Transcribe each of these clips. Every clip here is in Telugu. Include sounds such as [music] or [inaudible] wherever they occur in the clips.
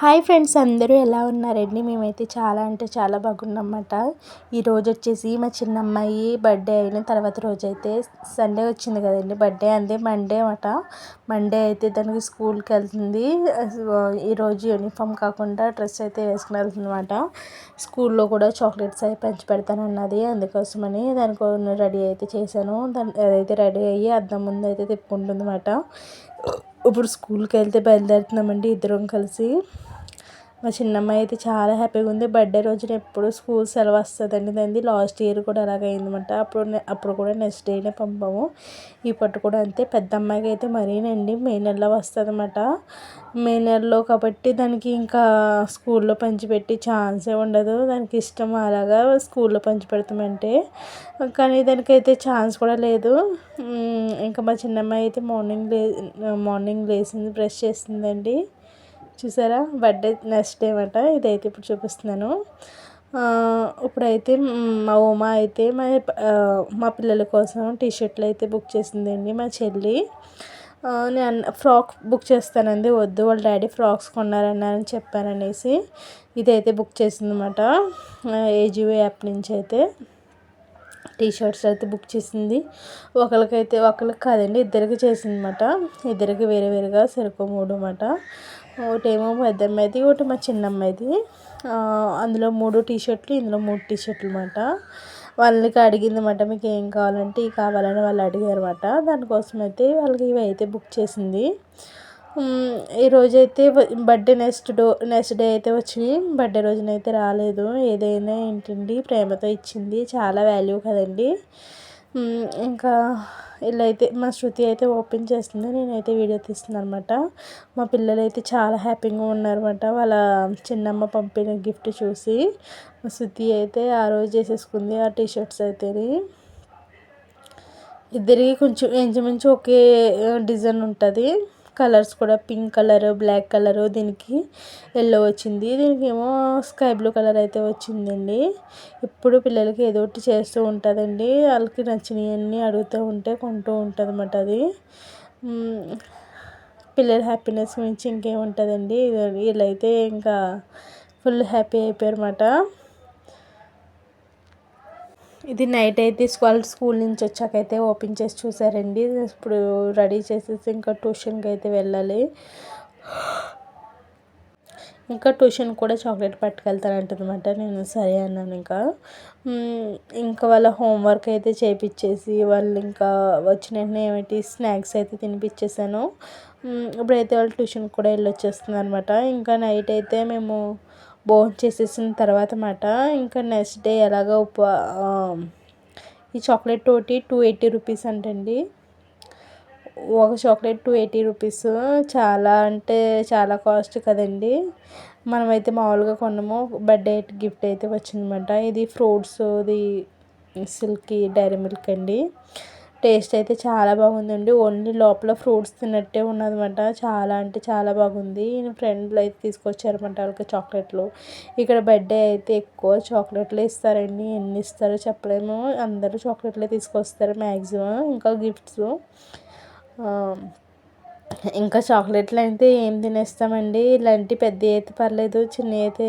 హాయ్ ఫ్రెండ్స్ అందరూ ఎలా ఉన్నారండి? మేమైతే చాలా అంటే చాలా బాగున్నామన్నమాట. ఈరోజు వచ్చేసి మా చిన్న అమ్మాయి బర్త్డే అయిన తర్వాత రోజు అయితే సండే వచ్చింది కదండి. బర్త్డే అందే మండే అన్నమాట. మండే అయితే దానికి స్కూల్కి వెళ్తుంది. ఈరోజు యూనిఫామ్ కాకుండా డ్రెస్ అయితే వేసుకుని వెళ్తుంది అనమాట స్కూల్లో కూడా చాక్లెట్స్ అవి పంచి పెడతానన్నది అందుకోసమని దానికి రెడీ అయితే చేశాను. దాని అదైతే రెడీ అయ్యి అద్దం ముందు అయితే తిప్పుకుంటుందన్నమాట. ఇప్పుడు స్కూల్కి వెళ్తే బయలుదేరుతున్నామండి ఇద్దరం కలిసి. మా చిన్నమ్మాయి అయితే చాలా హ్యాపీగా ఉంది. బర్త్డే రోజున ఎప్పుడు స్కూల్ సెలవు వస్తుందండి. దాన్ని లాస్ట్ ఇయర్ కూడా అలాగే అయిందన్నమాట. అప్పుడు అప్పుడు కూడా నెక్స్ట్ డేనే పంపాము. ఈ కూడా అంతే. పెద్ద అమ్మాయికి అయితే మరీనండి మే నెలలో వస్తుంది అనమాట మే నెలలో కాబట్టి దానికి ఇంకా స్కూల్లో పంచిపెట్టి ఛాన్సే ఉండదు. దానికి ఇష్టం అలాగా స్కూల్లో పంచిపెడతామంటే. కానీ దానికైతే ఛాన్స్ కూడా లేదు. ఇంకా మా చిన్నమ్మాయి అయితే మార్నింగ్ లే మార్నింగ్ లేచింది బ్రష్ చేసిందండి. చూసారా? బర్త్డే నెక్స్ట్ డే అనమాట ఇదైతే ఇప్పుడు చూపిస్తున్నాను. ఇప్పుడైతే మా ఉమా అయితే మా మా పిల్లల కోసం టీ షర్ట్లు అయితే బుక్ చేసిందండి మా చెల్లి. నేను ఫ్రాక్ బుక్ చేస్తానండి వద్దు వాళ్ళ డాడీ ఫ్రాక్స్ కొన్నారన్నారని చెప్పాననేసి ఇదైతే బుక్ చేసిందన్నమాట. ఏజీవో యాప్ నుంచి అయితే టీ షర్ట్స్ అయితే బుక్ చేసింది. ఒకరికైతే ఒకరికి కాదండి ఇద్దరికి చేసిందన్నమాట. ఇద్దరికి వేరే వేరుగా సరుకు మూడు అన్నమాట. ఒకటేమో పెద్ద అమ్మాయిది ఒకటి మా చిన్న అమ్మాయిది అందులో మూడు టీ షర్ట్లు ఇందులో మూడు టీ షర్ట్లు అనమాట వాళ్ళకి అడిగింది అనమాట మీకు ఏం కావాలంటే ఇవి కావాలని వాళ్ళు అడిగారు అనమాట దానికోసం అయితే వాళ్ళకి ఇవి అయితే బుక్ చేసింది. ఈరోజైతే birthday next day next day అయితే వచ్చినాయి బర్త్డే రోజునైతే రాలేదు. ఏదైనా ఏంటండి? ప్రేమతో ఇచ్చింది. చాలా వాల్యూ కదండి. ఇంకా ఇలా అయితే మా శృతి అయితే ఓపెన్ చేస్తుంది నేనైతే వీడియో తీస్తున్నాను అనమాట మా పిల్లలు అయితే చాలా హ్యాపీగా ఉన్నారన్నమాట. వాళ్ళ చిన్నమ్మ పంపిన గిఫ్ట్ చూసి మా శృతి అయితే ఆ రోజు చేసేసుకుంది ఆ టీషర్ట్స్ అయితే ఇద్దరికి కొంచెం ఇంచుమించు ఒకే డిజైన్ ఉంటుంది. కలర్స్ కూడా పింక్ కలర్ బ్లాక్ కలర్ దీనికి ఎల్లో వచ్చింది. దీనికి ఏమో స్కై బ్లూ కలర్ అయితే వచ్చిందండి. ఇప్పుడు పిల్లలకి ఏదో ఒకటి చేస్తూ ఉంటుందండి. వాళ్ళకి నచ్చినవన్నీ అడుగుతూ ఉంటే కొంటూ ఉంటుంది అన్నమాట అది పిల్లల హ్యాపీనెస్ గురించి ఇంకేముంటుందండి? వీళ్ళైతే ఇంకా ఫుల్ హ్యాపీ అయిపోయారు అన్నమాట ఇది నైట్ అయితే వాళ్ళ స్కూల్ నుంచి వచ్చాక అయితే ఓపెన్ చేసి చూసారండి. ఇప్పుడు రెడీ చేసేసి ఇంకా ట్యూషన్కి అయితే వెళ్ళాలి. ఇంకా ట్యూషన్ కూడా చాక్లెట్ పట్టుకెళ్తానంటుందన్నమాట. నేను సరే అన్నాను ఇంకా. ఇంకా వాళ్ళ హోంవర్క్ అయితే చేపించేసి వాళ్ళు ఇంకా వచ్చిన వెంటనే ఏమిటి స్నాక్స్ అయితే తినిపించేసాను ఇప్పుడైతే వాళ్ళు ట్యూషన్కి కూడా వెళ్ళి వచ్చేస్తుంది అనమాట ఇంకా నైట్ అయితే మేము భోజనం చేసేసిన తర్వాత మాట ఇంకా నెక్స్ట్ డే ఎలాగో ఉప ఈ చాక్లెట్ తోటి టూ ఎయిటీ రూపీస్ అంటండి. ఒక చాక్లెట్ టూ ఎయిటీ రూపీస్. చాలా అంటే చాలా కాస్ట్ కదండి. మనమైతే మామూలుగా కొన్నాము బర్త్డే గిఫ్ట్ అయితే వచ్చిందన్నమాట. ఇది ఫ్రూట్స్ ఇది సిల్కీ డైరీ మిల్క్ అండి. టేస్ట్ అయితే చాలా బాగుందండి. ఓన్లీ లోపల ఫ్రూట్స్ తిన్నట్టే ఉన్నదన్నమాట. చాలా అంటే చాలా బాగుంది. ఫ్రెండ్లు అయితే తీసుకొచ్చారన్నమాట వాళ్ళకి చాక్లెట్లు. ఇక్కడ బర్త్డే అయితే ఎక్కువ చాక్లెట్లు ఇస్తారండి. ఎన్ని ఇస్తారో చెప్పలేము. అందరూ చాక్లెట్లే తీసుకొస్తారు మ్యాక్సిమం ఇంకా గిఫ్ట్స్. ఇంకా చాక్లెట్లు అయితే ఏం తినేస్తామండి? ఇలాంటి పెద్ద అయితే పర్లేదు. చిన్న అయితే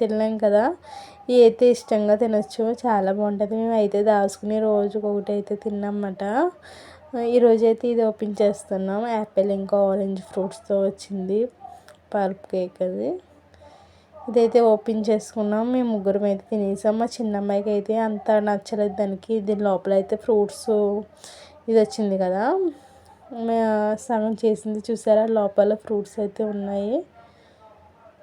తినలేం కదా. అయితే ఇష్టంగా తినచ్చు. చాలా బాగుంటుంది. మేము అయితే దాచుకుని రోజుకి ఒకటి అయితే తిన్నామన్నమాట ఈరోజు అయితే ఇది ఓపెన్ చేస్తున్నాం. యాపిల్ ఇంకా ఆరెంజ్ ఫ్రూట్స్తో వచ్చింది. పర్ప్ కేక్ అది. ఇదైతే ఓపెన్ చేసుకున్నాం. మేము ముగ్గురం అయితే తినేసాం. మా చిన్న అమ్మాయికి అయితే అంత నచ్చలేదు దానికి. దీని లోపల అయితే ఫ్రూట్స్ ఇది వచ్చింది కదా. సగం చేసింది చూసారా? లోపల ఫ్రూట్స్ అయితే ఉన్నాయి.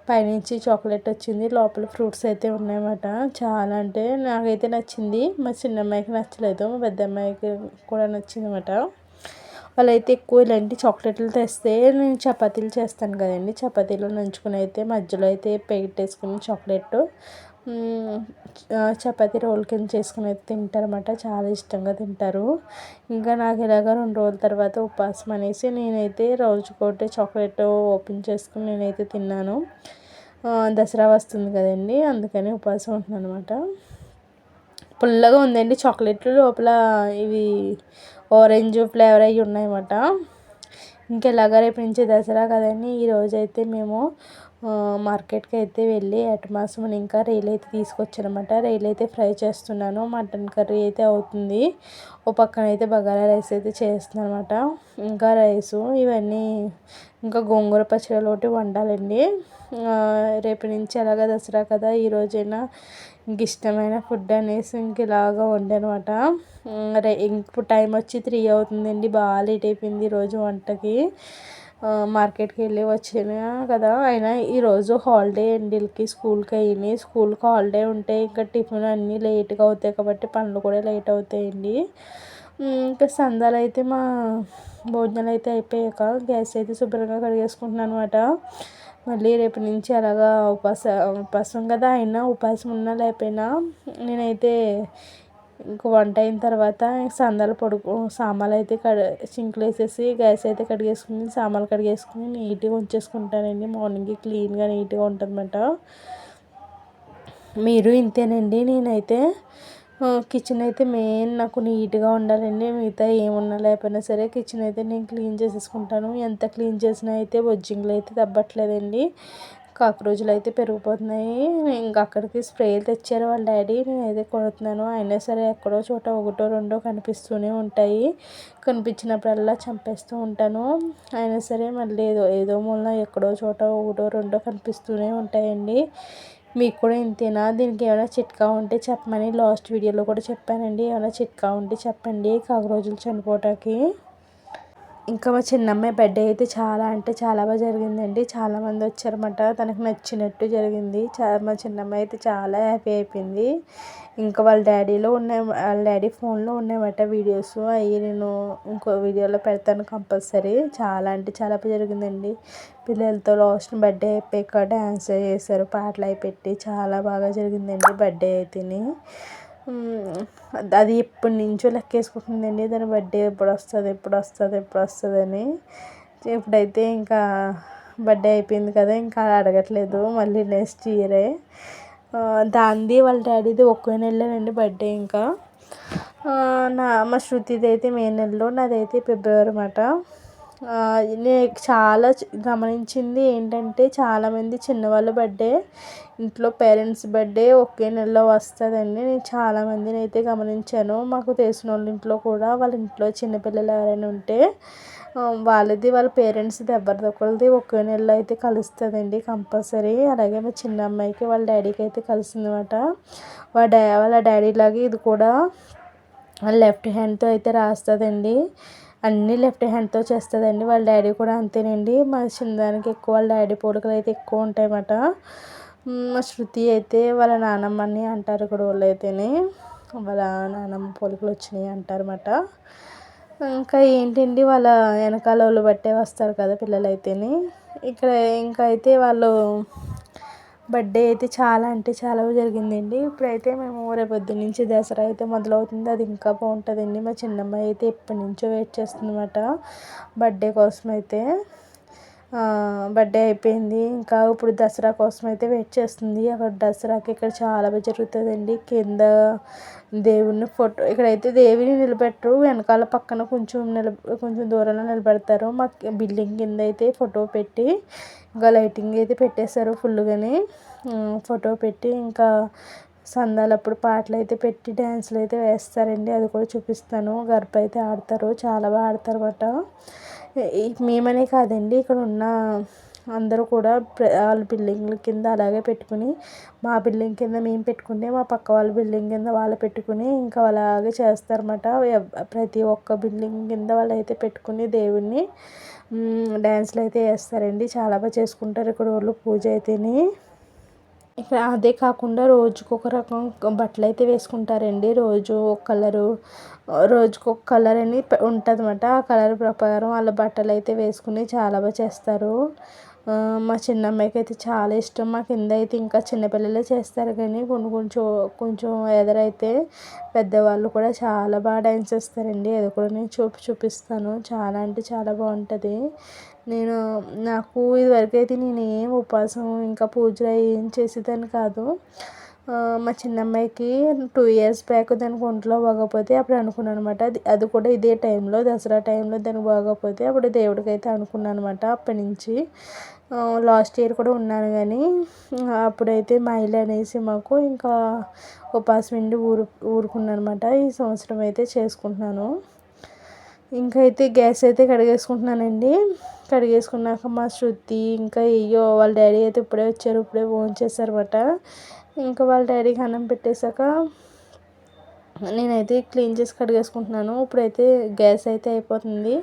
పైనుంచి చాక్లెట్ వచ్చింది లోపల ఫ్రూట్స్ అయితే ఉన్నాయన్నమాట. చాలా అంటే నాకైతే నచ్చింది. మా చిన్న అమ్మాయికి నచ్చలేదు మా పెద్ద అమ్మాయికి కూడా నచ్చింది అనమాట వాళ్ళైతే ఎక్కువ ఇలాంటి చాక్లెట్లు తెస్తే నేను చపాతీలు చేస్తాను కదండి. చపాతీలు నంచుకుని అయితే మధ్యలో అయితే పెట్టేసుకుని చాక్లెట్ చపాతీ రోల్ కింద చేసుకుని అయితే తింటారన్నమాట. చాలా ఇష్టంగా తింటారు. ఇంకా నాకు ఇలాగ రెండు రోజుల తర్వాత ఉపవాసం అనేసి నేనైతే రోజుకోటి చాక్లెట్ ఓపెన్ చేసుకుని నేనైతే తిన్నాను. దసరా వస్తుంది కదండి అందుకని ఉపవాసం ఉంటున్నాను అనమాట పుల్లగా ఉందండి చాక్లెట్లు లోపల ఇవి ఆరెంజ్ ఫ్లేవర్ అవి ఉన్నాయన్నమాట. ఇంకెలాగ రేపు నుంచి దసరా కదండి ఈరోజు అయితే మేము మార్కెట్కి అయితే వెళ్ళి మాసం ఇంకా రైలు అయితే తీసుకొచ్చానమాట. రైలు అయితే ఫ్రై చేస్తున్నాను మటన్ కర్రీ అయితే అవుతుంది. ఓ పక్కన అయితే బగారా రైస్ అయితే చేస్తున్నాను అనమాట ఇంకా రైసు ఇవన్నీ ఇంకా గోంగూర పచ్చడిలో ఒకటి వండాలండి. రేపు నుంచి ఎలాగ దసరా కదా ఈరోజైనా ఇంక ఇష్టమైన ఫుడ్ అనేసి ఇంక ఇలాగా వండానమాట. ఇప్పుడు టైం వచ్చి త్రీ అవుతుందండి. బాగా లేట్ అయిపోయింది ఈరోజు వంటకి. మార్కెట్కి వెళ్ళి వచ్చినా కదా. అయినా ఈరోజు హాలిడే అండి వీళ్ళకి స్కూల్కి అయినాయి స్కూల్కి హాలిడే ఉంటే ఇంకా టిఫిన్ అన్నీ లేట్గా అవుతాయి కాబట్టి పనులు కూడా లేట్ అవుతాయండి. ఇంకా సందాలు అయితే మా భోజనాలు అయితే అయిపోయాక గ్యాస్ అయితే శుభ్రంగా కడిగేసుకుంటున్నాను అనమాట మళ్ళీ రేపు నుంచి అలాగా ఉపాస ఉపాసం కదా అయినా ఉపాసం ఉన్నా లేకపోయినా నేనైతే ఇంక వంట అయిన తర్వాత సందాలు పడుకో సామాన్లు అయితే కడ సింక్లు వేసేసి గ్యాస్ అయితే కడిగేసుకుని సామాన్లు కడిగేసుకుని నీట్గా ఉంచేసుకుంటానండి. మార్నింగ్ క్లీన్గా నీట్గా ఉంటుందన్నమాట. మీరు ఇంతేనండి నేనైతే కిచెన్ అయితే మెయిన్ నాకు నీట్గా ఉండాలండి. మిగతా ఏమున్నా లేకపోయినా సరే కిచెన్ అయితే నేను క్లీన్ చేసేసుకుంటాను. ఎంత క్లీన్ చేసినా అయితే బొజ్జింగ్లు అయితే తగ్గట్లేదండి కాక్రోజులు అయితే పెరిగిపోతున్నాయి. ఇంకా అక్కడికి స్ప్రేలు తెచ్చారు వాళ్ళ డాడీ. నేనైతే కొడుతున్నాను. అయినా సరే ఎక్కడో చోట ఒకటో రెండో కనిపిస్తూనే ఉంటాయి. కనిపించినప్పుడల్లా చంపేస్తూ ఉంటాను. అయినా సరే మళ్ళీ ఏదో ఏదో మూలన ఎక్కడో చోట ఒకటో రెండో కనిపిస్తూనే ఉంటాయండి. మీకు కూడా ఇంతేనా? దీనికి ఏమైనా చిట్కా ఉంటే చెప్పమని లాస్ట్ వీడియోలో కూడా చెప్పానండి. ఏమైనా చిట్కా ఉంటే చెప్పండి. కాకరోజులు చనిపోవటానికి ఇంకా మా చిన్నమ్మాయి బర్త్డే అయితే చాలా అంటే చాలా బాగా జరిగిందండి. చాలామంది వచ్చారన్నమాట. తనకు నచ్చినట్టు జరిగింది. చాలా మా చిన్నమ్మాయి అయితే చాలా హ్యాపీ అయిపోయింది. ఇంకా వాళ్ళ డాడీలో ఉన్నాయి వాళ్ళ డాడీ ఫోన్లో ఉన్నాయన్నమాట వీడియోస్ అవి నేను ఇంకో వీడియోలో పెడతాను కంపల్సరీ. చాలా అంటే చాలా జరిగిందండి. పిల్లలతో లాస్ట్ బర్త్డే అయిపోయాక డ్యాన్స్ చేశారు పాటలు అవి పెట్టి చాలా బాగా జరిగిందండి బర్త్డే అయితేని. అది ఎప్పటి నుంచో లెక్కేసుకుంటుందండి దాని బర్త్డే ఎప్పుడు వస్తుంది ఎప్పుడు వస్తుంది ఎప్పుడు వస్తుందని. ఎప్పుడైతే ఇప్పుడైతే ఇంకా బర్త్డే అయిపోయింది కదా ఇంకా అడగట్లేదు మళ్ళీ నెక్స్ట్ ఇయరే. దాంది వాళ్ళ డాడీది ఒకే నెలలోనండి బర్త్డే ఇంకా. నా మా శృతిది అయితే మే నెలలో నాదైతే ఫిబ్రవరి అనమాట నేను చాలా గమనించింది ఏంటంటే చాలామంది చిన్నవాళ్ళ బర్త్డే ఇంట్లో పేరెంట్స్ బర్త్డే ఒకే నెలలో వస్తుందండి. నేను చాలామందిని అయితే గమనించాను. మాకు తెలిసిన వాళ్ళ ఇంట్లో కూడా వాళ్ళ ఇంట్లో చిన్నపిల్లలు ఎవరైనా ఉంటే వాళ్ళది వాళ్ళ పేరెంట్స్ది ఎవరిది ఒకరిది ఒకే నెలలో అయితే కలుస్తుందండి కంపల్సరీ. అలాగే మా చిన్న అమ్మాయికి వాళ్ళ డాడీకి అయితే కలిసిందన్నమాట వాళ్ళ డా వాళ్ళ డాడీ లాగే ఇది కూడా లెఫ్ట్ హ్యాండ్తో అయితే రాస్తుందండి. అన్నీ లెఫ్ట్ హ్యాండ్తో చేస్తుందండి. వాళ్ళ డాడీ కూడా అంతేనండి. మా చిన్నదానికి ఎక్కువ వాళ్ళ డాడీ పోలికలు అయితే ఎక్కువ ఉంటాయన్నమాట. మా శృతి అయితే వాళ్ళ నానమ్మని అంటారు ఇక్కడ వాళ్ళు అయితేనే వాళ్ళ నానమ్మ పోలికలు వచ్చినాయి అంటారన్నమాట. ఇంకా ఏంటండి వాళ్ళ వెనకాల వాళ్ళు బట్టే వస్తారు కదా పిల్లలు ఇక్కడ ఇంకా అయితే వాళ్ళు బర్త్డే అయితే చాలా అంటే చాలా జరిగిందండి. ఇప్పుడైతే మేము రేపొద్దు నుంచి దసరా అయితే మొదలవుతుంది. అది ఇంకా బాగుంటుందండి. మా చిన్నమ్మాయి అయితే ఎప్పటి నుంచో వెయిట్ చేస్తుంది అనమాట బర్త్డే కోసం అయితే బర్త్డే అయిపోయింది. ఇంకా ఇప్పుడు దసరా కోసం అయితే వెయిట్ చేస్తుంది. అక్కడ దసరాకి ఇక్కడ చాలా బాగా జరుగుతుందండి. కింద దేవుని ఫోటో ఇక్కడైతే దేవిని నిలబెట్టరు. వెనకాల పక్కన కొంచెం నిల కొంచెం దూరంలో నిలబెడతారు. మా బిల్డింగ్ కింద అయితే ఫోటో పెట్టి ఇంకా లైటింగ్ అయితే పెట్టేశారు ఫుల్గాని ఫోటో పెట్టి ఇంకా సందాలప్పుడు పాటలు అయితే పెట్టి డ్యాన్సులు అయితే వేస్తారండి. అది కూడా చూపిస్తాను. గర్భ అయితే ఆడతారు. చాలా బాగా ఆడతారు అన్నమాట. మేమనే కాదండి. ఇక్కడ ఉన్న అందరూ కూడా వాళ్ళ బిల్డింగ్ల కింద అలాగే పెట్టుకుని మా బిల్డింగ్ కింద మేము పెట్టుకుంటే మా పక్క వాళ్ళ బిల్డింగ్ కింద వాళ్ళు పెట్టుకుని ఇంకా అలాగే చేస్తారన్నమాట. ప్రతి ఒక్క బిల్డింగ్ కింద వాళ్ళు అయితే పెట్టుకుని దేవుణ్ణి డ్యాన్స్లు అయితే వేస్తారండి. చాలా బాగా చేసుకుంటారు. ఇక్కడ వాళ్ళు పూజ అయితేని. ఇక్కడ అదే కాకుండా రోజుకు ఒక రకం బట్టలు అయితే వేసుకుంటారండి. రోజు ఒక కలరు రోజుకు ఒక కలర్ అని ఉంటుంది అన్నమాట ఆ కలర్ ప్రకారం వాళ్ళ బట్టలు అయితే వేసుకుని చాలా బాగా చేస్తారు. మా చిన్న అమ్మాయికి అయితే చాలా ఇష్టం. మా కింద అయితే ఇంకా చిన్నపిల్లలే చేస్తారు కానీ కొన్ని కొంచెం కొంచెం ఎదరైతే పెద్దవాళ్ళు కూడా చాలా బాగా డ్యాన్స్ చేస్తారండి అది కూడా నేను చూపి చూపిస్తాను. చాలా అంటే చాలా బాగుంటుంది. నేను నాకు ఇదివరకు అయితే నేను ఏం ఉపవాసం ఇంకా పూజలు ఏం చేసేదాన్ని కాదు. మా చిన్న అమ్మాయికి టూ ఇయర్స్ బ్యాక్ దానికి ఒంట్లో బాగోకపోతే అప్పుడు అనుకున్నాను అనమాట అది అది కూడా ఇదే టైంలో దసరా టైంలో దానికి బాగోకపోతే అప్పుడు దేవుడికి అయితే అనుకున్నాను అనమాట అప్పటి నుంచి. లాస్ట్ ఇయర్ కూడా ఉన్నాను కానీ అప్పుడైతే మహిళ అనేసి మాకు ఇంకా ఉపాసం ఉండి ఊరు ఊరుకున్నాను అనమాట ఈ సంవత్సరం అయితే చేసుకుంటున్నాను. ఇంకా అయితే గ్యాస్ అయితే కడిగేసుకుంటున్నానండి. కడిగేసుకున్నాక మా శృతి ఇంకా అయ్యో వాళ్ళ డాడీ అయితే ఇప్పుడే వచ్చారు ఇప్పుడే ఫోన్ చేశారన్నమాట. ఇంకా వాళ్ళ డాడీకి అన్నం పెట్టేశాక నేనైతే క్లీన్ చేసి కడిగేసుకుంటున్నాను. ఇప్పుడైతే గ్యాస్ అయితే అయిపోతుంది.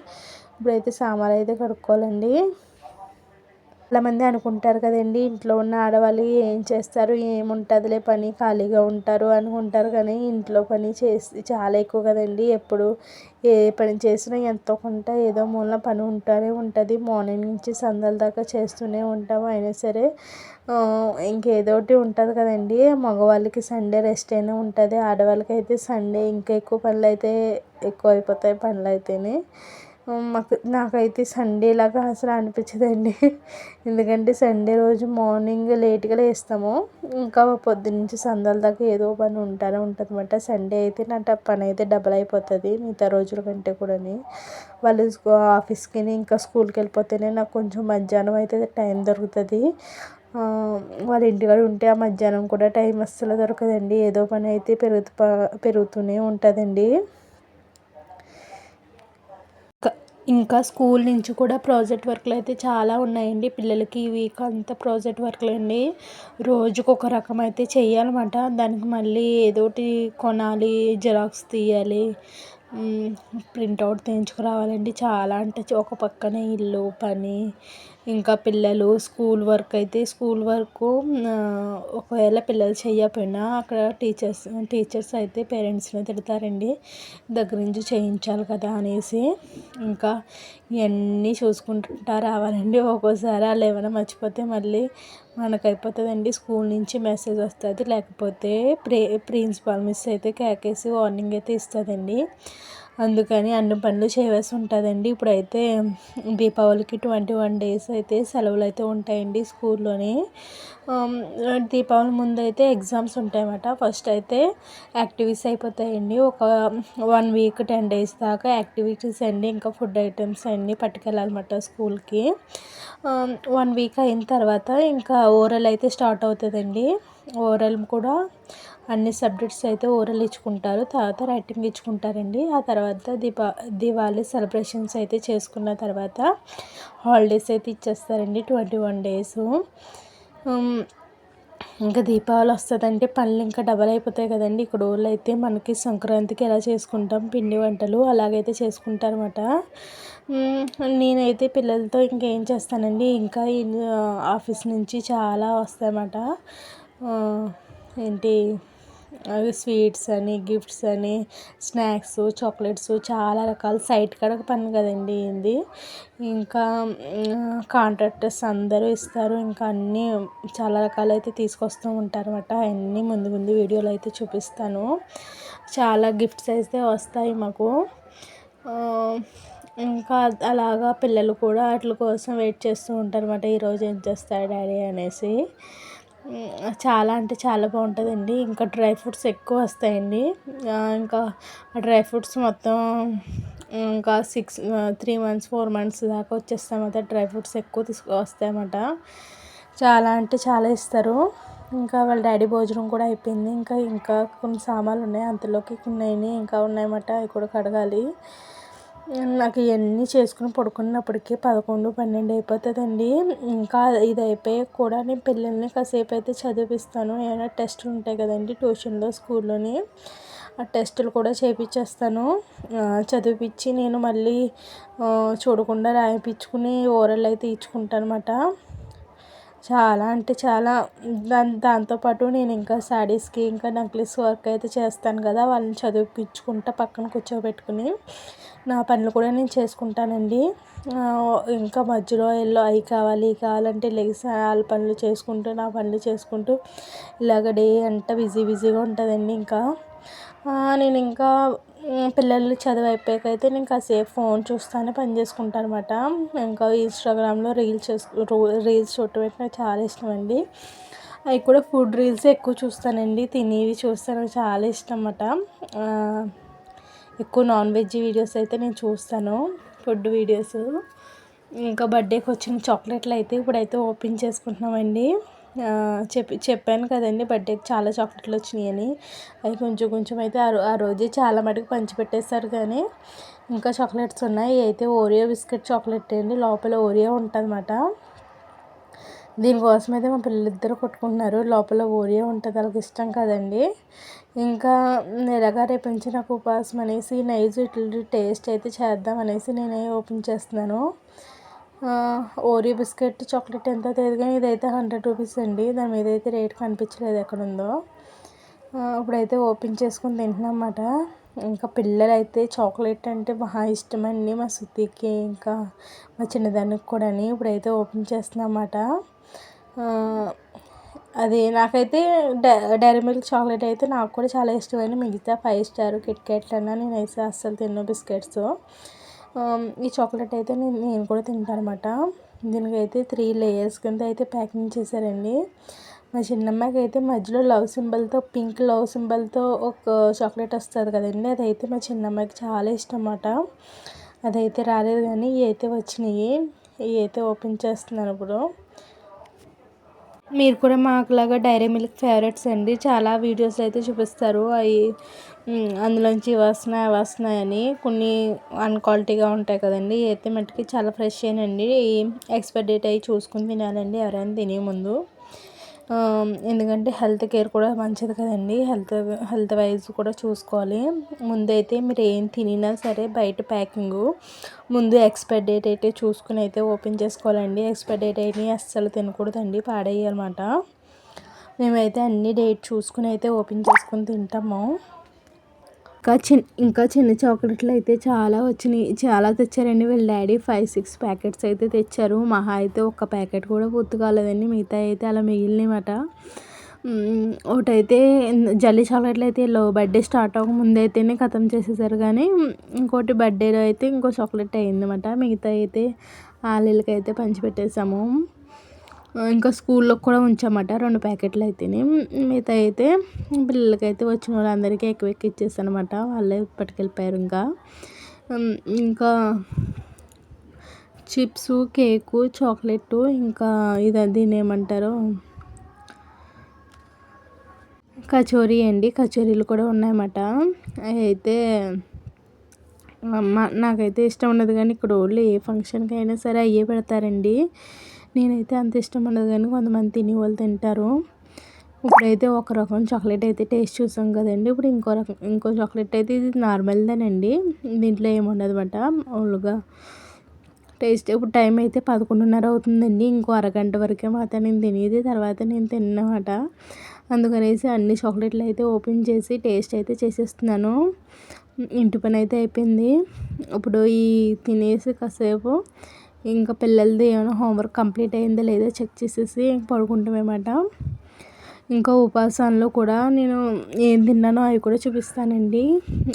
ఇప్పుడైతే సామాన్ అయితే కడుక్కోవాలండి. చాలామంది అనుకుంటారు కదండి. ఇంట్లో ఉన్న ఆడవాళ్ళు ఏం చేస్తారు ఏముంటుందిలే పని ఖాళీగా ఉంటారు అనుకుంటారు కానీ ఇంట్లో పని చేసి చాలా ఎక్కువ కదండి. ఎప్పుడు ఏ పని చేసినా ఎంతో కొంత ఏదో మూలన పని ఉంటూనే ఉంటుంది. మార్నింగ్ నుంచి సందల దాకా చేస్తూనే ఉంటాము అయినా సరే ఇంకేదో ఒకటి ఉంటుంది కదండి. మగవాళ్ళకి సండే రెస్ట్ అయినా ఉంటుంది. ఆడవాళ్ళకి అయితే సండే ఇంకా ఎక్కువ పనులు అయితే ఎక్కువ అయిపోతాయి పనులు అయితేనే మాకు నాకైతే సండే లాగా అసలు అనిపించదండి. [laughs] ఎందుకంటే సండే రోజు మార్నింగ్ లేట్గా లేస్తాము. ఇంకా పొద్దున్నుంచి సందాల దాకా ఏదో పని ఉంటానే ఉంటుంది అనమాట సండే అయితే నా పని అయితే డబల్ అయిపోతుంది. మిగతా రోజుల కంటే కూడాని. వాళ్ళు ఆఫీస్కి ఇంకా స్కూల్కి వెళ్ళిపోతేనే నాకు కొంచెం మధ్యాహ్నం అయితే టైం దొరుకుతుంది. వాళ్ళ ఇంటికాడ ఉంటే ఆ మధ్యాహ్నం కూడా టైం అస్సలు దొరకదండి. ఏదో పని అయితే పెరుగుతూ పెరుగుతూనే ఉంటుందండి. ఇంకా స్కూల్ నుంచి కూడా ప్రాజెక్ట్ వర్క్లు అయితే చాలా ఉన్నాయండి. పిల్లలకి ఈ వీక్ అంతా ప్రాజెక్ట్ వర్క్లు అండి. రోజుకు ఒక రకం అయితే చేయాలన్నమాట. దానికి మళ్ళీ ఏదో ఒకటి కొనాలి జిరాక్స్ తీయాలి ప్రింట్అవుట్ తీయించుకురావాలండి చాలా అంటే ఒక పక్కన ఇల్లు పని ఇంకా పిల్లలు స్కూల్ వర్క్ అయితే స్కూల్ వర్క్ ఒకవేళ పిల్లలు చేయకపోయినా అక్కడ టీచర్స్ టీచర్స్ అయితే పేరెంట్స్ని తిడతారండి. దగ్గర నుంచి చేయించాలి కదా అనేసి. ఇంకా ఇవన్నీ చూసుకుంటా రావాలండి. ఒక్కోసారి వాళ్ళు ఏమైనా మర్చిపోతే మళ్ళీ మనకు అయిపోతుందండి. స్కూల్ నుంచి మెసేజ్ వస్తుంది. లేకపోతే ప్రే ప్రిన్సిపాల్ మిస్ అయితే కేకేసి వార్నింగ్ అయితే ఇస్తుందండి. అందుకని అన్ని పనులు చేయవలసి ఉంటుందండి. ఇప్పుడైతే దీపావళికి ట్వంటీ వన్ డేస్ అయితే సెలవులు అయితే ఉంటాయండి స్కూల్లోని. దీపావళి ముందు అయితే ఎగ్జామ్స్ ఉంటాయన్నమాట. ఫస్ట్ అయితే యాక్టివిటీస్ అయిపోతాయండి. ఒక వన్ వీక్ టెన్ డేస్ దాకా యాక్టివిటీస్ అండి. ఇంకా ఫుడ్ ఐటమ్స్ అన్నీ పట్టుకెళ్ళాలన్నమాట స్కూల్కి. వన్ వీక్ అయిన తర్వాత ఇంకా ఓరల్ అయితే స్టార్ట్ అవుతుందండి. ఓరల్ కూడా అన్ని సబ్జెక్ట్స్ అయితే ఓరల్ ఇచ్చుకుంటారు తర్వాత రైటింగ్ ఇచ్చుకుంటారండి. ఆ తర్వాత దీపా దివాళీ సెలబ్రేషన్స్ అయితే చేసుకున్న తర్వాత హాలిడేస్ అయితే ఇచ్చేస్తారండి ట్వంటీ వన్ డేస్ ఇంకా దీపావళి వస్తుందంటే పనులు ఇంకా డబల్ అయిపోతాయి కదండి. ఇక్కడ ఊళ్ళో అయితే మనకి సంక్రాంతికి ఎలా చేసుకుంటాం పిండి వంటలు అలాగైతే చేసుకుంటారన్నమాట. నేనైతే పిల్లలతో ఇంకేం చేస్తానండి ఇంకా ఆఫీస్ నుంచి చాలా వస్తాయన్నమాట. ఏంటి స్వీట్స్ అని గిఫ్ట్స్ అని స్నాక్స్ చాక్లెట్స్ చాలా రకాల సైట్ కాడ పని కదండి ఇది ఇంకా కాంట్రాక్టర్స్ అందరూ ఇస్తారు. ఇంకా అన్నీ చాలా రకాలు అయితే తీసుకొస్తూ ఉంటారు అనమాట అవన్నీ ముందు ముందు వీడియోలు అయితే చూపిస్తాను. చాలా గిఫ్ట్స్ అయితే వస్తాయి మాకు. ఇంకా అలాగా పిల్లలు కూడా వాటి కోసం వెయిట్ చేస్తూ ఉంటారు అనమాట ఈరోజు ఏం చేస్తాడు డాడీ అనేసి. చాలా అంటే చాలా బాగుంటుందండి. ఇంకా డ్రై ఫ్రూట్స్ ఎక్కువ వస్తాయండి. ఇంకా డ్రై ఫ్రూట్స్ మొత్తం ఇంకా six three months four months దాకా వచ్చేస్తాయన్నమాట డ్రై ఫ్రూట్స్ ఎక్కువ తీసుకు వస్తాయన్నమాట చాలా అంటే చాలా ఇస్తారు. ఇంకా వాళ్ళ డాడీ భోజనం కూడా అయిపోయింది. ఇంకా ఇంకా కొన్ని సామాన్లు ఉన్నాయి. అంతలోకి కొన్ని ఇంకా ఉన్నాయన్నమాట అవి కూడా కడగాలి. నాకు ఇవన్నీ చేసుకుని పడుకున్నప్పటికీ పదకొండు పన్నెండు అయిపోతుందండి. ఇంకా ఇది అయిపోయాక కూడా నేను పిల్లల్ని కాసేపు అయితే చదివిస్తాను. ఏమైనా టెస్టులు ఉంటాయి కదండి ట్యూషన్లో స్కూల్లోని. ఆ టెస్టులు కూడా చేయించేస్తాను చదివిపించి నేను మళ్ళీ చూడకుండా రాయించుకుని ఓరల్ అయితే ఇచ్చుకుంటాను అనమాట చాలా అంటే చాలా దాని దాంతోపాటు నేను ఇంకా శారీస్కి ఇంకా నెక్లెస్ వర్క్ అయితే చేస్తాను కదా వాళ్ళని చదివిపించుకుంటా పక్కన కూర్చోబెట్టుకుని నా పనులు కూడా నేను చేసుకుంటానండి. ఇంకా మధ్యలో ఎల్లో అవి కావాలి ఇవి కావాలంటే లెగ్స్ వాళ్ళ పనులు చేసుకుంటూ నా పనులు చేసుకుంటూ ఇలాగ డే అంతా బిజీ బిజీగా ఉంటుందండి ఇంకా. నేను ఇంకా పిల్లలు చదువు అయిపోయాక అయితే నేను కాసేపు ఫోన్ చూస్తానే పని చేసుకుంటాను అనమాట ఇంకా ఇన్స్టాగ్రామ్లో రీల్స్ చేసుకు రీల్స్ చూడటం అయితే నాకు చాలా ఇష్టం అండి అవి కూడా ఫుడ్ రీల్స్ ఎక్కువ చూస్తానండి తినేవి చూస్తాను చాలా ఇష్టం అన్నమాట ఎక్కువ నాన్ వెజ్ వీడియోస్ అయితే నేను చూస్తాను ఫుడ్ వీడియోస్. ఇంకా బర్త్డేకి వచ్చిన చాక్లెట్లు అయితే ఇప్పుడైతే ఓపెన్ చేసుకుంటున్నామండి. చెప్పి చెప్పాను కదండి బర్త్డేకి చాలా చాక్లెట్లు వచ్చినాయని. అవి కొంచెం కొంచెం అయితే ఆ రోజే చాలా మటుకు పంచిపెట్టేశారు కానీ ఇంకా చాక్లెట్స్ ఉన్నాయి. అయితే ఓరియో బిస్కెట్ చాక్లెట్ అండి. లోపల ఓరియో ఉంటుంది దీనికోసం అయితే మా పిల్లలిద్దరు కొట్టుకుంటున్నారు. లోపల ఓరియో ఉంటుంది వాళ్ళకి ఇష్టం కదండి. ఇంకా ఎలాగా రేపు నుంచి నాకు ఉపాసం అనేసి నైజ్ ఇట్ల టేస్ట్ అయితే చేద్దాం అనేసి నేనే ఓపెన్ చేస్తున్నాను. ఓరియో బిస్కెట్ చాక్లెట్ ఎంత తెలియదు కానీ ఇదైతే హండ్రెడ్ రూపీస్ అండి. దాని మీద అయితే రేట్ కనిపించలేదు ఎక్కడ ఉందో ఇప్పుడైతే ఓపెన్ చేసుకొని తింటున్నమాట. ఇంకా పిల్లలు అయితే చాక్లెట్ అంటే బాగా ఇష్టం అండి మా సుత్తికి ఇంకా మా చిన్నదానికి కూడా ఇప్పుడైతే ఓపెన్ చేస్తున్నమాట. అది నాకైతే డైరీ మిల్క్ చాక్లెట్ అయితే నాకు కూడా చాలా ఇష్టమైన మిగతా ఫైవ్ స్టార్ కిట్ క్యాట్లు అన్నా అస్సలు తిన్న బిస్కెట్స్. ఈ చాక్లెట్ అయితే నేను నేను కూడా తింటానమాట దీనికైతే త్రీ లేయర్స్ కింద అయితే ప్యాకింగ్ చేశారండి. మా చిన్నమ్మాయికి అయితే మధ్యలో లవ్ సింబల్తో పింక్ లవ్ సింబల్తో ఒక చాక్లెట్ వస్తుంది కదండి. అదైతే మా చిన్నమ్మాయికి చాలా ఇష్టం అన్నమాట అదైతే రాలేదు కానీ ఇవి అయితే వచ్చినాయి. ఇవి అయితే ఓపెన్ చేస్తున్నాను ఇప్పుడు. మీరు కూడా మాకులాగా డైరీ మిల్క్ ఫేవరెట్స్ అండి. చాలా వీడియోస్ అయితే చూపిస్తారు. అవి అందులోంచి వస్తున్నాయి అవి వస్తున్నాయని కొన్ని అన్క్వాలిటీగా ఉంటాయి కదండి. అయితే మట్టుకి చాలా ఫ్రెష్ అండి ఎక్స్పైర్ డేట్ అవి చూసుకుని తినాలండి ఎవరైనా తినే ముందు. ఎందుకంటే హెల్త్ కేర్ కూడా మంచిది కదండి. హెల్త్ హెల్త్ వైజ్ కూడా చూసుకోవాలి. ముందైతే మీరు ఏం తినినా సరే బయట ప్యాకింగ్ ముందు ఎక్స్పైర్ డేట్ అయితే చూసుకుని అయితే ఓపెన్ చేసుకోవాలండి. ఎక్స్పైర్ డేట్ అయితే అస్సలు తినకూడదండి పాడేయాలన్నమాట. మేమైతే అన్ని డేట్ చూసుకుని అయితే ఓపెన్ చేసుకుని తింటాము. ఇంకా చిన్న ఇంకా చిన్న చాక్లెట్లు అయితే చాలా వచ్చినాయి. చాలా తెచ్చారండి వీళ్ళ డాడీ. ఫైవ్ సిక్స్ ప్యాకెట్స్ అయితే తెచ్చారు. మహా అయితే ఒక్క ప్యాకెట్ కూడా పూర్తి కాలేదండి. మిగతా అయితే అలా మిగిలినమాట ఒకటైతే జల్లీ చాక్లెట్లు అయితే లో బర్త్డే స్టార్ట్ అవ్వక ముందైతేనే అయితేనే ఖతం చేసేసారు. కానీ ఇంకోటి బర్త్డేలో అయితే ఇంకో చాక్లెట్ అయిందన్నమాట. మిగతా అయితే వాళ్ళకి అయితే పంచిపెట్టేసాము. ఇంకా స్కూల్లో కూడా ఉంచామట రెండు ప్యాకెట్లు అయితేనే. మిగతా అయితే పిల్లలకైతే వచ్చిన వాళ్ళందరికీ ఎక్కువ ఎక్కువ ఇచ్చేస్తాను అనమాట వాళ్ళే పట్టుకెళ్ళిపోయారు ఇంకా. ఇంకా చిప్స్ కేకు చాక్లెట్ ఇంకా ఇది దీని ఏమంటారు? కచోరీ అండి. కచోరీలు కూడా ఉన్నాయన్నమాట. అయితే నాకైతే ఇష్టం ఉండదు కానీ ఇక్కడ ఓళ్ళు ఏ ఫంక్షన్కి అయినా సరే అయ్యే పెడతారండి. నేనైతే అంత ఇష్టం ఉండదు కానీ కొంతమంది తినే వాళ్ళు తింటారు. ఇప్పుడైతే ఒక రకం చాక్లెట్ అయితే టేస్ట్ చూసాం కదండి. ఇప్పుడు ఇంకో రకం ఇంకో చాక్లెట్ అయితే ఇది నార్మల్దేనండి. దీంట్లో ఏముండదు అనమాట ఓన్గా టేస్ట్ ఇప్పుడు టైం అయితే పదకొండున్నర అవుతుందండి. ఇంకో అరగంట వరకే మాత్రం నేను తినేది తర్వాత నేను తిన్నమాట. అందుకనేసి అన్ని చాక్లెట్లు అయితే ఓపెన్ చేసి టేస్ట్ అయితే చేసేస్తున్నాను. ఇంటి పని అయితే అయిపోయింది. ఇప్పుడు ఈ తినేసి కాసేపు ఇంకా పిల్లలది ఏమైనా హోంవర్క్ కంప్లీట్ అయిందో లేదో చెక్ చేసేసి పడుకుంటామన్నమాట. ఇంకా ఉపాసాల్లో కూడా నేను ఏం తిన్నానో అవి కూడా చూపిస్తానండి.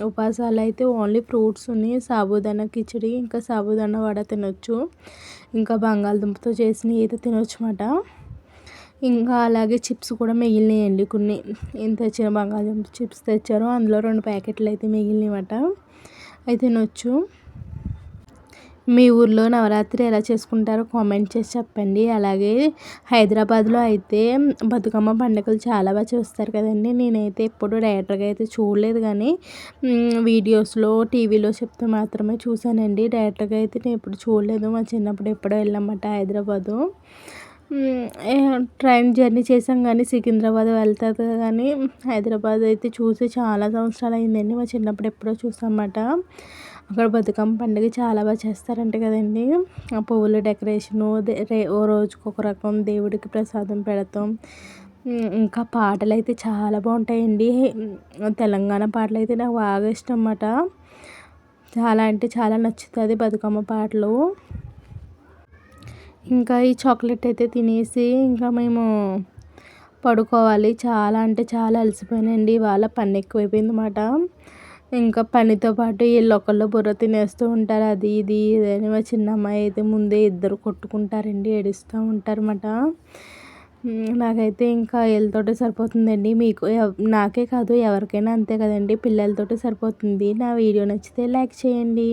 ఉపాసాలు అయితే ఓన్లీ ఫ్రూట్స్ని సాబుదానా కిచడి ఇంకా సాబుదానా వడ తినొచ్చు. ఇంకా బంగాళదుంపతో చేసిన ఏదో తినొచ్చు అన్నమాట ఇంకా అలాగే చిప్స్ కూడా మిగిలినాయండి కొన్ని. ఏం తెచ్చిన బంగాళదుంప చిప్స్ తెచ్చారో అందులో రెండు ప్యాకెట్లు అయితే మిగిలినమాట అయితే తినొచ్చు. మీ ఊర్లో నవరాత్రి ఎలా చేసుకుంటారో కామెంట్ చేసి చెప్పండి. అలాగే హైదరాబాద్లో అయితే బతుకమ్మ పండుగలు చాలా బాగా చూస్తారు కదండి. నేనైతే ఎప్పుడు డైరెక్ట్గా అయితే చూడలేదు కానీ వీడియోస్లో టీవీలో చెప్తే మాత్రమే చూశానండి. డైరెక్ట్గా అయితే నేను ఎప్పుడు చూడలేదు. మా చిన్నప్పుడు ఎప్పుడో వెళ్ళామట హైదరాబాదు. ట్రైన్ జర్నీ చేసాం కానీ సికింద్రాబాద్ వెళ్తుంది కానీ హైదరాబాద్ అయితే చూసి చాలా సంవత్సరాలు అయిందండి. మా చిన్నప్పుడు ఎప్పుడో చూసామట. అక్కడ బతుకమ్మ పండుగ చాలా బాగా చేస్తారంట కదండి. ఆ పువ్వుల డెకరేషను ఓ రోజుకి ఒక రకం దేవుడికి ప్రసాదం పెడతాం. ఇంకా పాటలు అయితే చాలా బాగుంటాయండి. తెలంగాణ పాటలు అయితే నాకు బాగా ఇష్టం అన్నమాట చాలా అంటే చాలా నచ్చుతుంది బతుకమ్మ పాటలు. ఇంకా ఈ చాక్లెట్ అయితే తినేసి ఇంకా మేము పడుకోవాలి. చాలా అంటే చాలా అలసిపోయానండి. ఇవాళ పని ఎక్కువైపోయింది అన్నమాట ఇంకా పనితో పాటు వీళ్ళు ఒకళ్ళు బుర్ర తినేస్తూ ఉంటారు. అది ఇది ఇదని మా చిన్న అమ్మాయి అయితే ముందే ఇద్దరు కొట్టుకుంటారండి ఏడుస్తూ ఉంటారన్నమాట. నాకైతే ఇంకా వీళ్ళతోటే సరిపోతుందండి. మీకు నాకే కాదు ఎవరికైనా అంతే కదండి. పిల్లలతోటి సరిపోతుంది. నా వీడియో నచ్చితే లైక్ చేయండి.